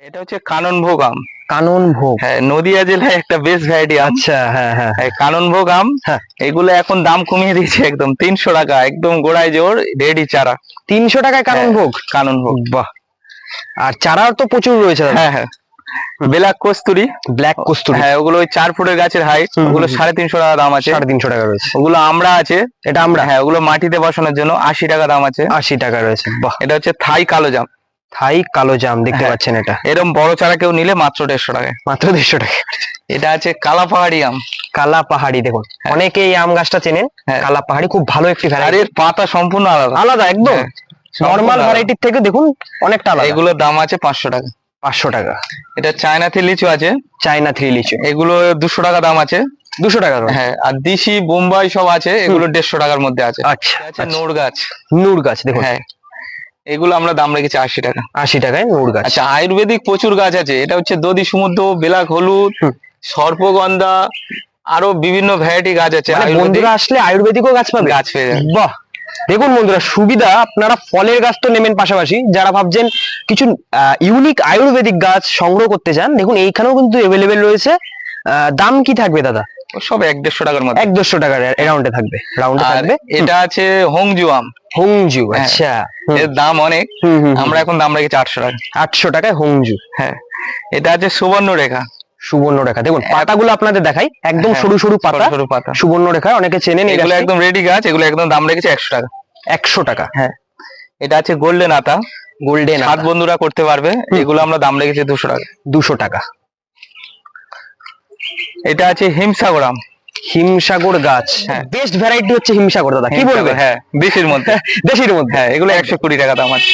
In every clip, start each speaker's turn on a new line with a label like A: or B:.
A: এটা হচ্ছে কানন ভোগ আম
B: কানন ভোগ
A: হ্যাঁ নদিয়া জেলায় একটা বেস্ট ভ্যারাইটি
B: আচ্ছা হ্যাঁ হ্যাঁ
A: কানন ভোগ আম। এগুলো এখন দাম কমিয়ে দিয়েছে একদম তিনশো টাকা একদম গোড়ায় জোর রেডি চারা।
B: তিনশো টাকায় কানন
A: হ্যাঁ।
B: ভোগ
A: কানন ভোগ
B: বাহ। আর চারাও তো প্রচুর রয়েছে
A: হ্যাঁ হ্যাঁ। ব্ল্যাক কস্তুরি।
B: ব্ল্যাক কস্তুরি।
A: হ্যাঁ ওগুলো ওই চার ফুটের গাছের হাইট ওগুলো সাড়ে তিনশো টাকা দাম আছে।
B: সাড়ে তিনশো টাকা রয়েছে।
A: ওগুলো আমরা আছে।
B: এটা আমরা?
A: হ্যাঁ ওগুলো মাটিতে বসানোর জন্য আশি টাকা দাম আছে।
B: আশি টাকা রয়েছে। বাহ।
A: এটা হচ্ছে থাই কালো জাম।
B: থাই কালো জাম দেখতে
A: হ্যাঁ।
B: পাচ্ছেন এটা।
A: এরকম বড় চারা কেউ নিলে মাত্র দেড়শো টাকায়।
B: মাত্র দেড়শো টাকা
A: এটা আছে কালা পাহাড়ি আম।
B: কালা পাহাড়ি দেখুন। অনেকে এই আম গাছটা চেনেন।
A: হ্যাঁ।
B: কালা পাহাড়ি খুব ভালো একটি ভ্যারাইটি
A: এর পাতা সম্পূর্ণ আলাদা।
B: আলাদা একদম।
A: হ্যাঁ,
B: নর্মাল ভ্যারাইটির থেকে দেখুন অনেকটা আলাদা।
A: এগুলোর দাম আছে পাঁচশো টাকা।
B: পাঁচশো টাকা।
A: এটা চায়না থ্রি লিচু আছে।
B: চায়না থ্রি লিচু।
A: এগুলো দুশো টাকা দাম আছে।
B: দুশো টাকা
A: হ্যাঁ আর দিশি বোম্বাই সব আছে। এগুলো দেড়শো টাকার মধ্যে আছে।
B: আচ্ছা আচ্ছা।
A: নোড় গাছ।
B: নূর গাছ দেখুন।
A: হ্যাঁ। এগুলো আমরা দাম রেখেছি আশি টাকা।
B: আশি টাকায় নূর গাছ।
A: আচ্ছা আয়ুর্বেদিক প্রচুর গাছ আছে। এটা হচ্ছে দধি সমুদ্র বেলাক হলুদ সর্পগন্ধা আরও বিভিন্ন ভ্যারাইটি গাছ আছে
B: মানে
A: আয়ুর্বেদিক।
B: বন্ধুরা আসলে আয়ুর্বেদিকও গাছ পাবে?
A: গাছ পেয়ে যাবে।
B: বাহ! দেখুন বন্ধুরা সুবিধা আপনারা ফলের গাছ তো নেবেন পাশাপাশি। যারা ভাবছেন কিছু ইউনিক আয়ুর্বেদিক গাছ সংগ্রহ করতে চান দেখুন এইখানেও কিন্তু এভেলেবেল রয়েছে। আহ, দাম কি থাকবে দাদা?
A: সব এক দেড়শো টাকার মধ্যে।
B: এক দেড়শো টাকার অ্যারাউন্ডে থাকবে রাউন্ডে থাকবে।
A: এটা আছে হংজু আম
B: হংজু
A: হ্যাঁ।
B: আচ্ছা।
A: এর দাম অনেক। আমরা এখন দাম রেখেছি আটশো টাকা।
B: আটশো টাকায় হংজু।
A: হ্যাঁ। এটা আছে সুবর্ণ রেখা
B: সুবর্ণ রেখা দেখুন পাতাগুলো আপনাদের দেখাই। একদম
A: হ্যাঁ,
B: সরু সরু পাতা।
A: ছোট পাতা।
B: সুবর্ণ রেখা অনেকে চেনেন
A: এগুলো একদম রেডি গাছ এগুলো একদম দাম রেখেছি একশো টাকা।
B: একশো টাকা। হ্যাঁ।
A: এটা আছে গোল্ডেন আতা।
B: গোল্ডেন
A: সাত বন্ধুরা করতে পারবে। এগুলো আমরা দাম রেখেছি দুশো টাকা।
B: দুশো টাকা।
A: এটা আছে হিমসাগর আম।
B: হিমসাগর গাছ
A: হ্যাঁ।
B: বেস্ট ভ্যারাইটি হচ্ছে হিমসাগর দাদা কি বলবে
A: হ্যাঁ দেশের মধ্যে।
B: দেশির মধ্যে।
A: হ্যাঁ এগুলো একশো কুড়ি টাকা দাম আছে।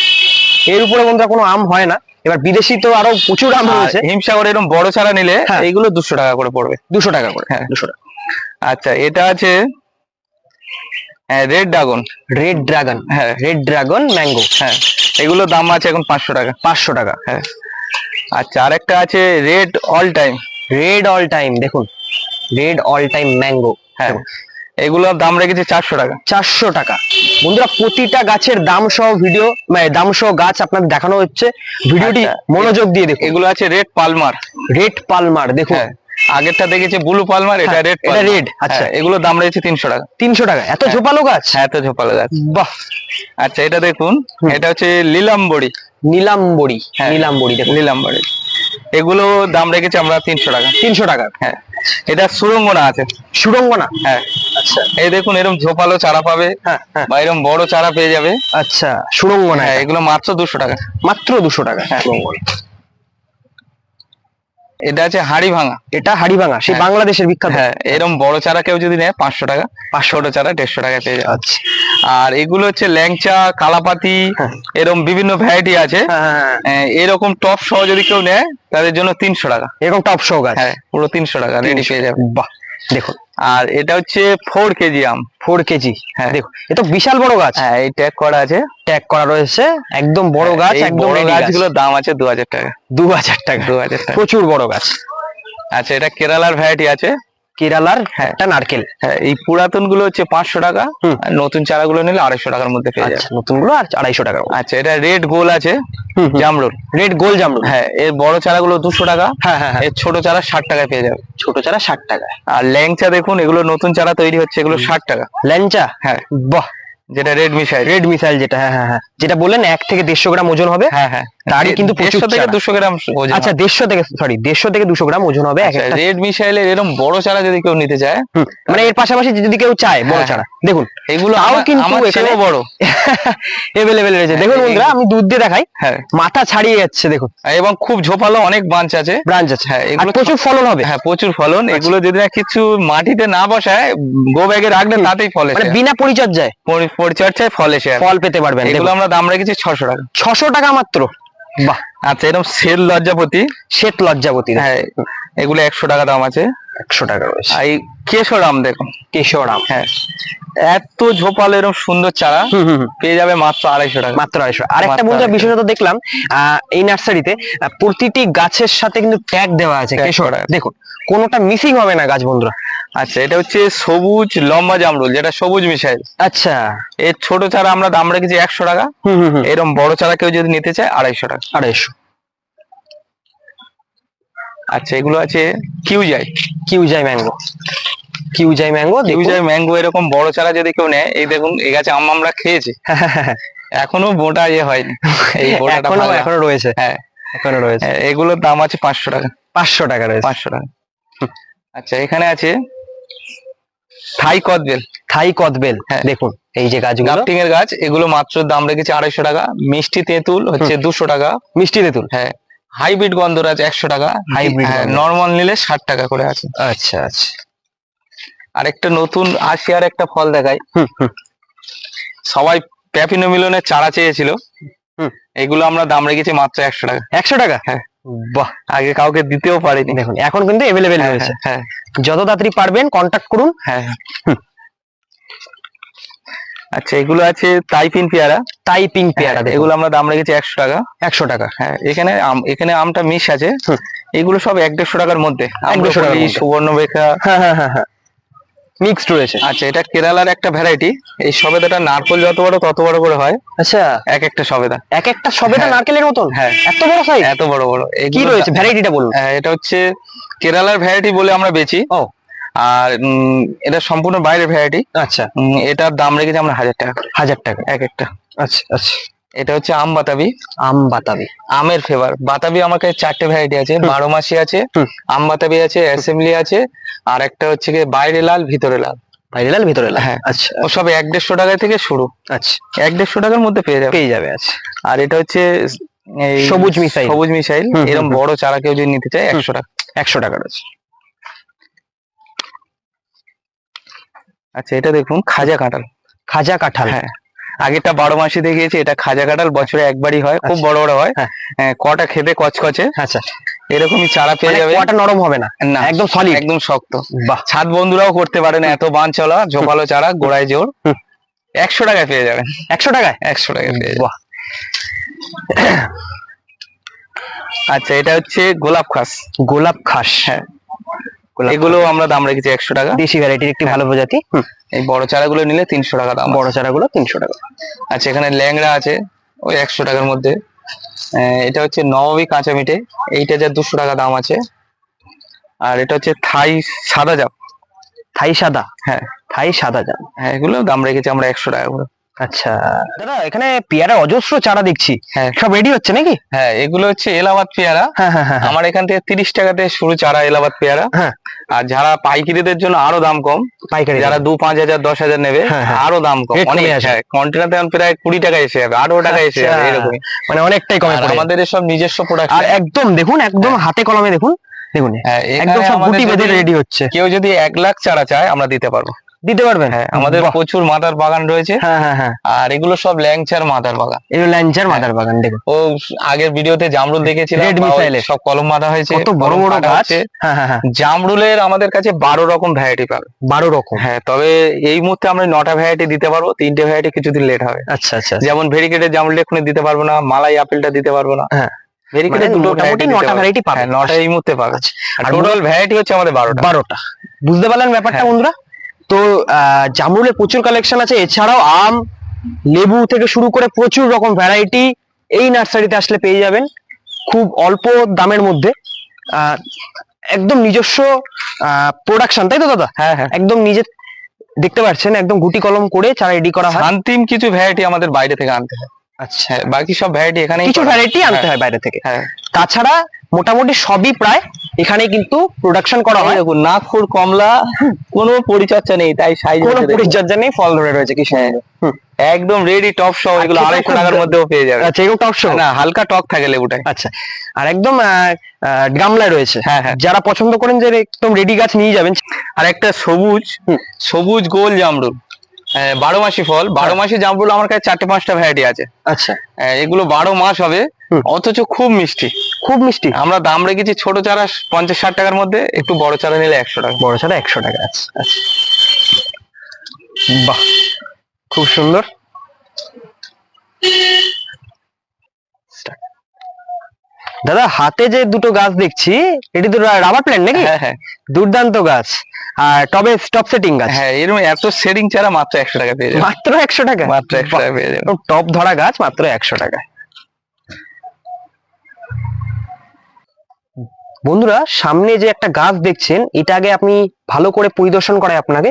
B: এর উপরে বন্ধুরা কোনো আম হয় না। এবার বিদেশি তো আরও প্রচুর আম রয়েছে।
A: হিমসাগর এরকম বড় চারা নিলে
B: হ্যাঁ।
A: এগুলো দুশো টাকা করে পড়বে।
B: দুশো টাকা করে
A: হ্যাঁ।
B: দুশো টাকা।
A: আচ্ছা এটা আছে রেড ড্রাগন
B: রেড ড্রাগন
A: হ্যাঁ।
B: রেড ড্রাগন ম্যাঙ্গো
A: হ্যাঁ এগুলোর দাম আছে এখন পাঁচশো টাকা।
B: পাঁচশো টাকা।
A: হ্যাঁ। আচ্ছা আরেকটা আছে red all time
B: red all time দেখুন। Red all time mango.
A: হ্যাঁ। এগুলোর দাম রেখেছে চারশো টাকা।
B: চারশো টাকা। বন্ধুরা প্রতিটা গাছের দাম সহ ভিডিও মানে দাম সহ গাছ আপনাদের দেখানো হচ্ছে। ভিডিওটি
A: আচ্ছা,
B: মনোযোগ দিয়ে দেখুন।
A: এগুলো আছে রেড পালমার।
B: রেড পালমার দেখুন।
A: হ্যাঁ। আগেরটা দেখেছি ব্লু পালমার এটা
B: হ্যাঁ,
A: রেড
B: এটা রেড আচ্ছা।
A: এগুলোর দাম রয়েছে তিনশো টাকা।
B: তিনশো টাকা। এত
A: হ্যাঁ।
B: ঝোপালো গাছ?
A: হ্যাঁ এত ঝোপালো গাছ।
B: বাহ।
A: আচ্ছা এটা দেখুন। এটা হচ্ছে
B: নীলাম্বরী।
A: হ্যাঁ।
B: নীলাম্বরী দেখুন।
A: লীলাম্বড়ি এগুলো দাম রেখেছি আমরা তিনশো টাকা।
B: তিনশো টাকা।
A: হ্যাঁ। এটা সুরঙ্গনা আছে।
B: সুরঙ্গনা
A: হ্যাঁ।
B: আচ্ছা।
A: এই দেখুন এরকম ঝোপালো চারা পাবে।
B: হ্যাঁ হ্যাঁ।
A: বা এরকম বড় চারা পেয়ে যাবে।
B: আচ্ছা সুরঙ্গনা
A: হ্যাঁ এগুলো মাত্র দুশো টাকা।
B: মাত্র দুশো টাকা
A: হ্যাঁ।
B: সুরঙ্গনা।
A: এটা আছে হাড়ি ভাঙা
B: এটা হাড়ি ভাঙা সেই
A: হ্যাঁ।
B: বাংলাদেশের বিখ্যাত।
A: হ্যাঁ এরকম বড় চারা কেউ যদি নেয় পাঁচশো টাকা পাঁচশো চারা দেড়শো টাকা পেয়ে যাবে।
B: আচ্ছা।
A: আর এগুলো হচ্ছে ল্যাংচা কালাপাতি
B: হ্যাঁ।
A: এরকম বিভিন্ন ভ্যারাইটি আছে।
B: হ্যাঁ, হ্যাঁ, হ্যাঁ।
A: এরকম টপ সহ যদি কেউ নেয় তাদের জন্য তিনশো টাকা।
B: এরকম টপ সহ গাছ।
A: হ্যাঁ পুরো তিনশো টাকা রেডি পেয়ে যাবে।
B: বাহ দেখুন।
A: আর এটা হচ্ছে ফোর কেজি আম।
B: Four kg.
A: হ্যাঁ।
B: দেখো এটা বিশাল বড় গাছ।
A: হ্যাঁ এই ট্যাগ করা আছে।
B: ট্যাগ করা রয়েছে। একদম বড় গাছ
A: হ্যাঁ, এই
B: একদম
A: বড় গাছগুলোর দাম আছে দু হাজার টাকা।
B: দু হাজার টাকা।
A: দু হাজার টাকা।
B: প্রচুর বড় গাছ।
A: আচ্ছা এটা কেরালার ভ্যারাইটি আছে।
B: কেরালার
A: হ্যাঁ।
B: একটা নারকেল।
A: হ্যাঁ এই পুরাতনগুলো হচ্ছে পাঁচশো টাকা। নতুন চারাগুলো নিলে আড়াইশো টাকার মধ্যে পেয়ে যাবে
B: আচ্ছা নতুনগুলো আর আড়াইশো টাকা
A: আচ্ছা এটা রেড গোল আছে জামরুল।
B: রেড গোল জামরুল।
A: হ্যাঁ এর বড় চারাগুলো দুশো টাকা
B: হ্যাঁ হ্যাঁ হ্যাঁ।
A: এর ছোট চারা ষাট টাকায় পেয়ে যাবে।
B: ছোট চারা ষাট টাকা
A: আর ল্যাংচা দেখুন এগুলো নতুন চারা তৈরি হচ্ছে এগুলো ষাট টাকা।
B: ল্যাংচা?
A: হ্যাঁ।
B: বাহ।
A: যেটা রেড মিশাই
B: রেড মিসাইল যেটা হ্যাঁ হ্যাঁ হ্যাঁ। যেটা বললেন এক থেকে দেড়শো গ্রাম ওজন হবে।
A: হ্যাঁ হ্যাঁ।
B: তারই কিন্তু প্রচুর
A: থেকে দুশো গ্রাম
B: আচ্ছা দেড়শো থেকে সরি দেড়শো থেকে দুশো গ্রাম ওজন হবে
A: রেড মিসাইলের এরকম বড় চারা যদি কেউ নিতে চায়
B: মানে এর পাশাপাশি যদি কেউ চায় বড়
A: হ্যাঁ,
B: চারা দেখুন
A: এগুলো
B: তাও কিন্তু এখানে-
A: বড়।
B: এভেলেবেল রয়েছে।
A: হ্যাঁ,
B: দেখুন বন্ধুরা আমি দুধ দিয়ে দেখাই।
A: হ্যাঁ।
B: মাথা ছাড়িয়ে যাচ্ছে দেখুন।
A: এবং খুব ঝোপালো অনেক ব্রাঞ্চ আছে।
B: ব্রাঞ্চ আছে।
A: হ্যাঁ এগুলো
B: প্রচুর ফলন হবে।
A: হ্যাঁ প্রচুর ফলন। এগুলো যদি না কিছু মাটিতে না বসায় গো ব্যাগে রাখলে তাতেই ফল
B: মানে বিনা পরিচর্যায়
A: পরিচর্যায় ফলে সে
B: ফল পেতে পারবেন
A: এগুলো আমরা দাম রেখেছি ছশো টাকা।
B: ছশো টাকা মাত্র। বাহ।
A: আচ্ছা এরকম সেল লজ্জাপতি?
B: শ্বেত লজ্জাবতী
A: হ্যাঁ এগুলো একশো টাকা দাম আছে।
B: একশো টাকা রয়েছে।
A: আর এই কেশরাম দেখুন।
B: কেশরাম
A: হ্যাঁ। এত ঝোপালো এরকম সুন্দর চারা। পেয়ে যাবে মাত্র আড়াইশো টাকা।
B: মাত্র আড়াইশো। আর একটা বন্ধুরা বিশেষত দেখলাম আহ, এই নার্সারিতে প্রতিটি গাছের সাথে কিন্তু ট্যাগ দেওয়া আছে কেশর দেখুন কোনোটা মিসিং হবে না গাছ বন্ধুরা।
A: আচ্ছা এটা হচ্ছে সবুজ লম্বা জামরুল যেটা সবুজ মিশাইল।
B: আচ্ছা।
A: এর ছোট চারা আমরা দাম রেখেছি একশো টাকা। এরকম বড় চারা কেউ যদি নিতে চায় আড়াইশো টাকা।
B: আড়াইশো।
A: আচ্ছা এগুলো আছে kiyuzai.
B: Kiyuzai mango. Kiyuzai mango
A: kiyuzai mango এরকম বড় চারা যদি কেউ নেয় এই দেখুন এই গাছে আম আমরা খেয়েছি। এখনও মোটা ইয়ে হয়নি। এই এখনও
B: এখনও রয়েছে।
A: হ্যাঁ।
B: এখনও রয়েছে।
A: হ্যাঁ, এগুলোর দাম আছে পাঁচশো টাকা।
B: পাঁচশো টাকা রয়েছে।
A: পাঁচশো টাকা। আচ্ছা এখানে আছে থাই কদবেল
B: থাই কদবেল
A: হ্যাঁ।
B: দেখুন এই যে গাছগুলো।
A: গাফটিং এর গাছ এগুলো মাত্র দাম রেখেছে আড়াইশো টাকা মিষ্টি তেঁতুল হচ্ছে দুশো টাকা।
B: মিষ্টি তেঁতুল?
A: হ্যাঁ হাইব্রিড গন্ধরাজ একশো টাকা
B: হাইব্রিড গন্ধরাজ।
A: নর্মাল নিলে ষাট টাকা করে আছে।
B: আচ্ছা আচ্ছা।
A: আর একটা নতুন আসিয়ার একটা ফল দেখাই। সবাই প্যাপিনো মিলনের চারা চেয়েছিল। এগুলো আমরা দাম রেখেছি মাত্র একশো টাকা।
B: একশো টাকা?
A: হ্যাঁ।
B: বাহ
A: আগে কাউকে দিতেও পারেনি।
B: দেখুন এখন কিন্তু এভেলেবেল
A: হয়েছে
B: রয়েছে।
A: হ্যাঁ
B: যত তাড়াতাড়ি পারবেন কন্ট্যাক্ট করুন।
A: হ্যাঁ হ্যাঁ। আচ্ছা এগুলো আছে টাইপিং পেয়ারা।
B: টাইপিং পেয়ারা
A: হ্যাঁ, এগুলো আমরা দাম রেখেছি একশো টাকা।
B: একশো টাকা।
A: হ্যাঁ এখানে এখানে আমটা মিশ আছে। এগুলো সব এক দেড়শো টাকার মধ্যে। সুবর্ণবেখা
B: হ্যাঁ হ্যাঁ হ্যাঁ হ্যাঁ। মিক্সড রয়েছে।
A: আচ্ছা এটা কেরালার একটা ভ্যারাইটি এই সবেদাটা নারকল যত বড় তত বড় করে হয়।
B: আচ্ছা।
A: এক একটা সবেদা।
B: এক একটা সবেটা
A: হ্যাঁ।
B: নারকেলের মতন?
A: হ্যাঁ।
B: এত বড় সাইজ
A: এত বড় বড়।
B: কি রয়েছে? ভ্যারাইটিটা বলুন।
A: হ্যাঁ, এটা হচ্ছে কেরালার ভ্যারাইটি বলে আমরা বেচি।
B: ও।
A: আর এটা সম্পূর্ণ বাইরের ভ্যারাইটি
B: আচ্ছা।
A: এটার দাম রেখেছি আমরা হাজার টাকা।
B: হাজার টাকা।
A: এক একটা।
B: আচ্ছা আচ্ছা।
A: এটা হচ্ছে আম বাতাবি।
B: আম বাতাবি।
A: আমের ফেভার বাতাবি আমার কাছে চারটে ভ্যারাইটি আছে। বারো মাসি আছে আম বাতাবি আছে অ্যাসেম্বলি আছে আর একটা হচ্ছে কি বাইরে লাল ভিতরে লাল।
B: বাইরে লাল ভিতরে লাল?
A: হ্যাঁ।
B: আচ্ছা।
A: ও সব এক দেড়শো টাকা থেকে শুরু।
B: আচ্ছা।
A: এক দেড়শো টাকার মধ্যে পেয়ে যাবে।
B: পেয়ে যাবে আচ্ছা।
A: আর এটা হচ্ছে
B: সবুজ মিসাইল।
A: সবুজ মিসাইল এরকম বড় চারা কেউ যদি নিতে চায় একশো টাকা।
B: একশো টাকা রয়েছে
A: আচ্ছা এটা দেখুন খাজা কাঁঠাল।
B: খাজা কাঁঠাল।
A: হ্যাঁ। আগেরটা বারো মাসে দেখিয়েছি এটা খাজা কাঁঠাল বছরে একবারই হয় খুব
B: আচ্ছা।
A: বড় বড় হয়।
B: হ্যাঁ।
A: কটা খেতে কচকচে?
B: আচ্ছা।
A: এরকমই চারা পেয়ে
B: মানে
A: যাবে।
B: কটা নরম হবে না?
A: না
B: একদম solid।
A: একদম শক্ত।
B: বাহ।
A: ছাদ বন্ধুরাও করতে পারে না এত বান চলা জোপালো চারা গোড়ায় জোর। একশো টাকায় পেয়ে যাবেন
B: একশো টাকায়?
A: একশো টাকায় পেয়ে
B: বাহ।
A: আচ্ছা এটা হচ্ছে গোলাপ খাস।
B: গোলাপ খাস।
A: হ্যাঁ। এগুলো আমরা দাম রেখেছি একশো টাকা।
B: দেশি ভ্যারাইটির একটি
A: হ্যাঁ।
B: ভালো প্রজাতি।
A: এই বড় চারাগুলো নিলে তিনশো টাকা দাম
B: বড় চারাগুলো তিনশো টাকা।
A: আচ্ছা এখানে ল্যাংড়া আছে ওই একশো টাকার মধ্যে। এটা হচ্ছে নবমী কাঁচা মিঠে এইটা যা দুশো টাকা দাম আছে। আর এটা হচ্ছে থাই সাদা জাপ
B: থাই সাদা?
A: হ্যাঁ।
B: থাই সাদা জাম।
A: হ্যাঁ এগুলো দাম রেখেছি আমরা একশো টাকা করে।
B: আচ্ছা। দাদা এখানে পেয়ারা অজস্র চারা দেখছি।
A: হ্যাঁ।
B: সব রেডি হচ্ছে নাকি?
A: হ্যাঁ এগুলো হচ্ছে এলাহাবাদ পেয়ারা।
B: হ্যাঁ হ্যাঁ
A: আমার এখান থেকে তিরিশ টাকাতে শুরু চারা এলাহাবাদ পেয়ারা।
B: হ্যাঁ।
A: আর যারা পাইকারিদের জন্য আরও দাম কম
B: পাইকারি
A: যারা দু পাঁচ হাজার দশ হাজার নেবে। আরও দাম কম। অনেক কন্টেনার তেমন প্রায় কুড়ি টাকা এসে যাবে আঠারো টাকা এসে যাবে
B: আচ্ছা।
A: এরকমই।
B: মানে অনেকটাই কমে
A: আমাদের এসব নিজস্ব প্রোডাক্ট আর
B: একদম দেখুন একদম হাতে কলমে দেখুন। দেখুন
A: হ্যাঁ
B: একদম সব গুটি বেঁধে রেডি হচ্ছে।
A: কেউ যদি এক লাখ চারা চায় আমরা দিতে পারব।
B: দিতে পারবেন?
A: হ্যাঁ আমাদের প্রচুর মাদার বাগান রয়েছে।
B: হ্যাঁ হ্যাঁ হ্যাঁ।
A: আর এগুলো সব ল্যাংচার মাদার বাগান।
B: এগুলো ল্যাঞ্চার
A: হ্যাঁ।
B: মাদার বাগান দেখুন।
A: ও আগের ভিডিওতে জামরুল দেখেছিলাম
B: রেড এর।
A: সব কলম বাঁধা হয়েছে
B: কত বড় বড় গাছ। হ্যাঁ হ্যাঁ
A: জামরুলের আমাদের কাছে বারো রকম ভ্যারাইটি পাবে।
B: বারো রকম।
A: হ্যাঁ তবে এই মুহূর্তে আমরা নটা ভ্যারাইটি দিতে পারব তিনটে ভ্যারাইটি কিছুদিন লেট হবে।
B: আচ্ছা আচ্ছা
A: যেমন ভেরিকেটের জামরুল এক্ষুনি দিতে পারব না মালাই আপেলটা দিতে পারব না।
B: হ্যাঁ।
A: ভেরিকেটের
B: মানে
A: দুটো
B: মোটামুটি নটা ভ্যারাইটি পাবে।
A: নটা এই মুহূর্তে পাবে।
B: আচ্ছা,
A: আর টোটাল ভ্যারাইটি হচ্ছে আমাদের বারোটা।
B: বারোটা। বুঝতে পারলেন ব্যাপারটা। বন্ধুরা? তো আহ, জামরুলের প্রচুর কালেকশন আছে। এছাড়াও আম লেবু থেকে শুরু করে প্রচুর রকম ভ্যারাইটি এই নার্সারিতে আসলে পেয়ে যাবেন। খুব অল্প দামের মধ্যে। একদম নিজস্ব প্রোডাকশন তাই তো দাদা?
A: হ্যাঁ হ্যাঁ।
B: একদম নিজে দেখতে পাচ্ছেন একদম গুটি কলম করে চারা রেডি করা হয়।
A: অন্তিম কিছু ভ্যারাইটি আমাদের বাইরে থেকে আনতে হয়।
B: আচ্ছা।
A: হ্যাঁ বাকি সব ভ্যারাইটি এখানে
B: কিছু ভ্যারাইটি আনতে হয় বাইরে থেকে।
A: হ্যাঁ।
B: তাছাড়া মোটামুটি সবই প্রায় এখানে কিন্তু প্রোডাকশন করা হয়।
A: দেখুন নাগপুর কমলা কোনো পরিচর্যা নেই তাই সাইজ
B: কোনো পরিচর্যা নেই ফল ধরে রয়েছে কি হুম।
A: একদম রেডি টপ সহ এগুলো আড়াইশো টাকার মধ্যেও পেয়ে যাবে।
B: আচ্ছা এরকম টপ শো
A: না হালকা টক থাকে লেবুটায়
B: আচ্ছা আর একদম গামলায় রয়েছে।
A: হ্যাঁ হ্যাঁ।
B: যারা পছন্দ করেন যে একদম রেডি গাছ নিয়ে যাবেন।
A: আর একটা সবুজ সবুজ গোল জামরুল। বারো মাসি ফল। বারো মাসি জামরুল আমার কাছে চারটে পাঁচটা ভ্যারাইটি আছে।
B: আচ্ছা।
A: এগুলো বারো মাস হবে। অথচ খুব মিষ্টি
B: খুব মিষ্টি।
A: আমরা দাম রেখেছি ছোট চারা পঞ্চাশ ষাট টাকার মধ্যে একটু বড় চারা নিলে একশো টাকা।
B: বড় চারা একশো টাকা আচ্ছা। বাহ খুব সুন্দর। দাদা হাতে যে দুটো গাছ দেখছি এটি তো রাবার প্ল্যান্ট নাকি?
A: হ্যাঁ হ্যাঁ।
B: দুর্দান্ত গাছ। আর টবে স্টপ সেটিং গাছ।
A: হ্যাঁ এরকম এত সেডিং চারা মাত্র একশো টাকা পেয়ে যাবে।
B: মাত্র একশো টাকা?
A: মাত্র একশো টাকা পেয়ে যাবে।
B: টপ ধরা গাছ মাত্র একশো টাকা। বন্ধুরা, সামনে যে একটা গাছ দেখছেন, এটা আগে আপনি ভালো করে পরিদর্শন করায় আপনাকে।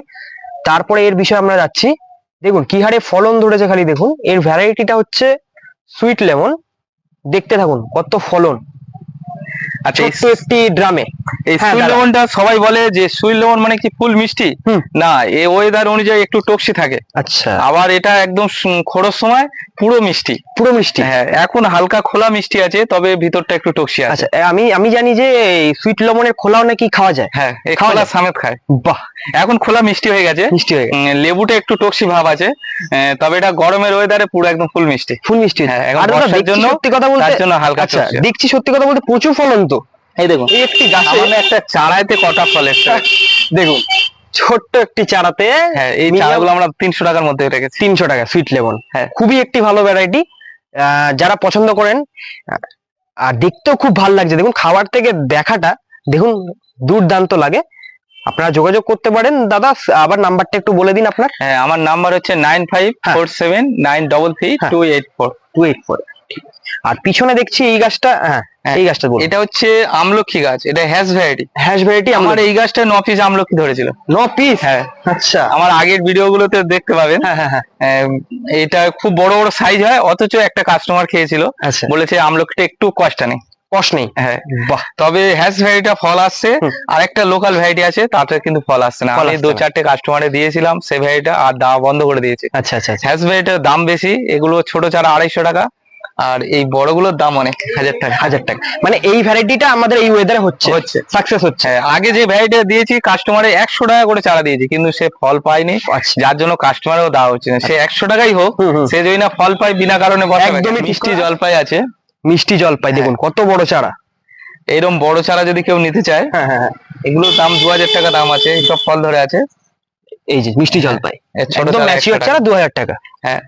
B: তারপরে এর বিষয়ে আমরা যাচ্ছি। দেখুন, কি হারে ফলন ধরেছে খালি দেখুন। এর ভ্যারাইটিটা হচ্ছে সুইট লেমন দেখতে থাকুন কত ফলন।
A: আচ্ছা
B: একটি ড্রামে।
A: এই
B: হ্যাঁ,
A: সুইট। লেমনটা সবাই বলে যে সুইট লেমন মানে কি ফুল মিষ্টি? না এ ওয়েদার অনুযায়ী একটু টকসি থাকে।
B: আচ্ছা।
A: আবার এটা একদম খোড়োর সময় পুরো মিষ্টি।
B: পুরো মিষ্টি?
A: হ্যাঁ এখন হালকা খোলা মিষ্টি আছে তবে ভিতরটা একটু টকসি আছে।
B: আচ্ছা আমি আমি জানি যে সুইট লেমনের খোলাও নাকি খাওয়া যায়।
A: হ্যাঁ খোলা সামেত খায়।
B: বাহ।
A: এখন খোলা মিষ্টি হয়ে গেছে।
B: মিষ্টি হয়ে গেছে।
A: লেবুটা একটু টকসি ভাব আছে। তবে এটা গরমের ওয়েদারে পুরো একদম ফুল মিষ্টি।
B: ফুল মিষ্টি।
A: হ্যাঁ, এখন বর্ষার জন্য
B: সত্যি কথা বলতে
A: জন্য হালকা
B: আচ্ছা দেখছি সত্যি কথা বলতে প্রচুর ফলন তো।
A: এই দেখুন
B: একটি গাছে
A: একটা চারাইতে কটা ফল
B: দেখুন ছোট্ট একটি চারাতে
A: হ্যাঁ এই চারাগুলো আমরা তিনশো টাকার মধ্যে রেখেছি।
B: তিনশো টাকা সুইট লেমন
A: হ্যাঁ।
B: খুবই একটি ভালো ভ্যারাইটি যারা পছন্দ করেন আর দেখতেও খুব ভালো লাগছে। দেখুন খাবার থেকে দেখাটা দেখুন দুর্দান্ত লাগে। আপনারা যোগাযোগ করতে পারেন। দাদা আবার নাম্বারটা একটু বলে দিন আপনার।
A: হ্যাঁ আমার নাম্বার হচ্ছে nine five four seven nine double three
B: হ্যাঁ।
A: Two eight four.
B: Two eight four. আর পিছনে দেখছি এই গাছটা হ্যাঁ
A: হ্যাঁ,
B: এই গাছটা বলুন।
A: এটা হচ্ছে আমলকি গাছ এটা হ্যাশ ভ্যারাইটি।
B: হ্যাশ ভ্যারাইটি
A: আমার এই গাছটা ন পিস আমলকি ধরেছিল।
B: ন পিস
A: হ্যাঁ।
B: আচ্ছা।
A: আমার আগের ভিডিও গুলোতে দেখতে পাবেন।
B: হ্যাঁ হ্যাঁ
A: এটা খুব বড় বড় সাইজ হয় অথচ একটা কাস্টমার খেয়েছিল।
B: আচ্ছা।
A: বলেছে আমলকিটা একটু কষ্ট নেই।
B: কষ্ট নেই।
A: হ্যাঁ।
B: বাহ।
A: তবে হ্যাশ ফল আসছে।
B: হুম।
A: আর একটা লোকাল ভ্যারাইটি আছে তাতে কিন্তু ফল আসছে না। আমি দু। চারটে কাস্টমারে দিয়েছিলাম ভ্যারাইটিটা আর বন্ধ করে দিয়েছি।
B: আচ্ছা আচ্ছা আচ্ছা।
A: হ্যাশ ভ্যারাইটির দাম বেশি এগুলো ছোট চারা আড়াইশো টাকা। আর এই বড়গুলোর দাম অনেক হাজার টাকা
B: হাজার টাকা। মানে এই ভ্যারাইটিটা আমাদের এই ওয়েদারে হচ্ছে
A: হচ্ছে।
B: সাকসেস হচ্ছে।
A: হ্যাঁ আগে যে ভ্যারাইটি দিয়েছি কাস্টমারে একশো টাকা করে চারা দিয়েছি কিন্তু সে ফল পায়নি।
B: আচ্ছা।
A: যার জন্য কাস্টমারও দেওয়া হচ্ছে না। সে একশো টাকাই হোক। সে যদি না ফল পায় বিনা কারণে
B: একদমই
A: মিষ্টি। জলপাই আছে।
B: মিষ্টি জলপাই দেখুন কত বড় চারা।
A: এরকম বড় চারা যদি কেউ নিতে চায়
B: হ্যাঁ হ্যাঁ হ্যাঁ।
A: এগুলোর দাম দু হাজার টাকা দাম আছে এইসব ফল ধরে আছে।
B: এই যে মিষ্টি জলপাই।
A: ছোট
B: ম্যাচিওর চারা দু হাজার টাকা।
A: হ্যাঁ।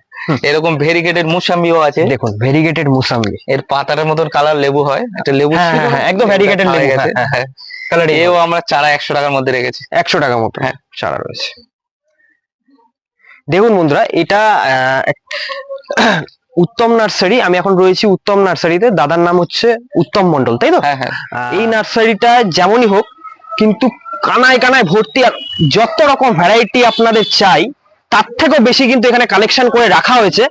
A: এরকম ভেরিগেটেড মুসাম্বিও আছে।
B: দেখুন ভেরিগেটেড মুসাম্বি।
A: এর পাতার মতন কালার লেবু হয় একটা লেবু
B: হ্যাঁ, হ্যাঁ, হ্যাঁ, একদম
A: এটা
B: variegated লেবু,
A: গেছে।
B: হ্যাঁ,
A: হ্যাঁ।
B: কালার
A: এও আমরা চারা একশো টাকার মধ্যে রেখেছি।
B: একশো টাকা মতো
A: হ্যাঁ।
B: চারা রয়েছে। দেখুন বন্ধুরা এটা উত্তম নার্সারি। আমি এখন রয়েছি উত্তম নার্সারিতে। দাদার নাম হচ্ছে উত্তম মন্ডল তাই তো?
A: হ্যাঁ হ্যাঁ।
B: এই নার্সারিটা যেমনই হোক কিন্তু কানায় কানায় ভর্তি আর যত রকম ভ্যারাইটি আপনাদের চাই তার থেকেও বেশি কিন্তু এখানে কালেকশন করে রাখা হয়েছে।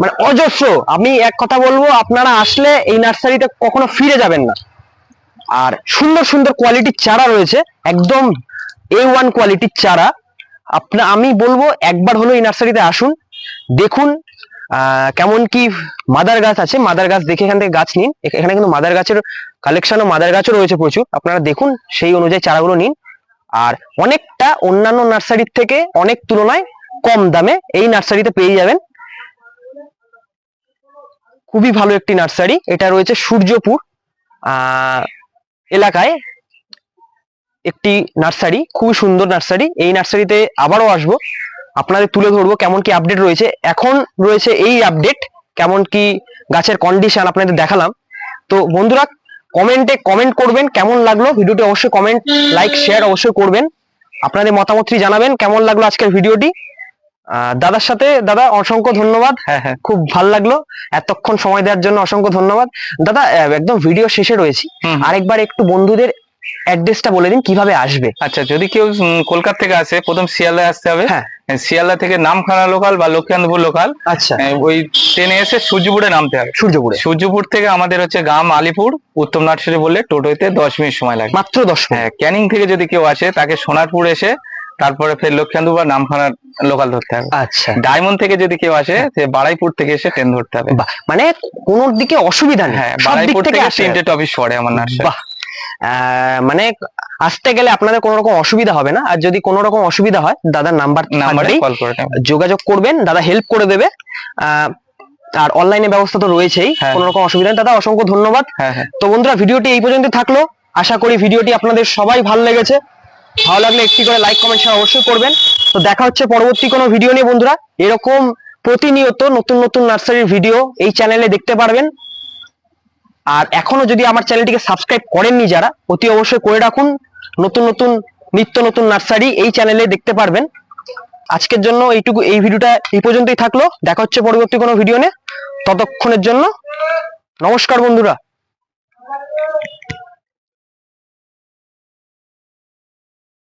B: মানে অজস্র, আমি এক কথা বলব, আপনারা আসলে এই নার্সারিতে কখনো ফিরে যাবেন না। আর সুন্দর সুন্দর কোয়ালিটির চারা রয়েছে, একদম এ ওয়ান কোয়ালিটির চারা। আপনা, আমি বলব, একবার হলো এই নার্সারিতে আসুন, দেখুন কেমন কি মাদার গাছ আছে, মাদার গাছ দেখে এখান থেকে গাছ নিন। এখ- এখানে কিন্তু মাদার গাছের কালেকশন ও মাদার গাছও রয়েছে প্রচুর। আপনারা দেখুন, সেই অনুযায়ী চারাগুলো নিন। আর অনেকটা অন্যান্য নার্সারির থেকে অনেক তুলনায় কম দামে এই নার্সারিতে পেয়ে যাবেন। খুবই ভালো একটি নার্সারি। এটা রয়েছে সূর্যপুর এলাকায় একটি নার্সারি। খুবই সুন্দর নার্সারি। এই নার্সারিতে আবারও আসব। আপনাদের তুলে ধরবো কেমন কি আপডেট রয়েছে। এখন রয়েছে এই আপডেট কেমন কি গাছের কন্ডিশন আপনাদের দেখালাম। তো বন্ধুরা কমেন্টে কমেন্ট করবেন কেমন লাগল। ভিডিওটি অবশ্যই কমেন্ট লাইক শেয়ার অবশ্যই করবেন। আপনাদের মতামতটি জানাবেন কেমন লাগল আজকের ভিডিওটি। দাদার সাথে দাদা অসংখ্য ধন্যবাদ।
A: হ্যাঁ হ্যাঁ
B: খুব ভালো লাগল। এতক্ষণ সময় দেওয়ার জন্য অসংখ্য ধন্যবাদ। দাদা একদম ভিডিও শেষে রয়েছি। আরেকবার একটু বন্ধুদের অ্যাড্রেসটা বলে দিন কীভাবে আসবে?
A: আচ্ছা যদি কেউ কলকাতা থেকে আসে প্রথম শিয়ালদায় আসতে হবে।
B: হ্যাঁ।
A: শিয়ালদা থেকে নামখানা লোকাল বা লক্ষ্মীকান্তপুর লোকাল
B: আচ্ছা।
A: ওই ট্রেনে এসে সূর্যপুরে নামতে হবে।
B: সূর্যপুরে।
A: সূর্যপুর থেকে আমাদের হচ্ছে গ্রাম আলিপুর উত্তম নার্সারি বললে টোটোতে দশ মিনিট সময় লাগে।
B: মাত্র দশ মিনিট।
A: হ্যাঁ ক্যানিং থেকে যদি কেউ আসে তাকে সোনারপুর এসে তারপরে ফের লক্ষ্মীকান্তপুর বা নামখানার লোকাল ধরতে হবে।
B: আচ্ছা।
A: ডায়মন্ড থেকে যদি কেউ আসে সে বারাইপুর থেকে এসে ট্রেন ধরতে হবে।
B: মানে কোন দিকে অসুবিধা নেই
A: হ্যাঁ বারাইপুর
B: থেকে
A: তিনটে টপিস পড়ে আমার নার্সারি।
B: বাহ আহ, মানে আসতে গেলে আপনাদের কোনো রকম অসুবিধা হবে না আর যদি কোনো রকম অসুবিধা হয় দাদার নাম্বার
A: নাম্বারে কল করে
B: যোগাযোগ করবেন দাদা হেল্প করে দেবে। আহ, আর অনলাইনে ব্যবস্থা তো রয়েছেই
A: হ্যাঁ।
B: কোনো রকম অসুবিধা নেই। দাদা অসংখ্য ধন্যবাদ।
A: হ্যাঁ হ্যাঁ।
B: তো বন্ধুরা ভিডিওটি এই পর্যন্ত থাকল। আশা করি ভিডিওটি আপনাদের সবাই ভালো লেগেছে। ভালো লাগলে একটি করে লাইক কমেন্ট শেয়ার অবশ্যই করবেন। তো দেখা হচ্ছে পরবর্তী কোনো ভিডিও নিয়ে, বন্ধুরা। এরকম প্রতিনিয়ত নতুন নতুন নার্সারির ভিডিও এই চ্যানেলে দেখতে পারবেন। আর এখনও যদি আমার চ্যানেলটিকে সাবস্ক্রাইব করেননি যারা, অতি অবশ্যই করে রাখুন। নতুন নতুন, নিত্য নতুন নার্সারি এই চ্যানেলে দেখতে পারবেন। আজকের জন্য এইটুকু, এই ভিডিওটা এই পর্যন্তই থাকল। দেখা হচ্ছে পরবর্তী কোনো ভিডিও নিয়ে ততক্ষণের জন্য, নমস্কার, বন্ধুরা।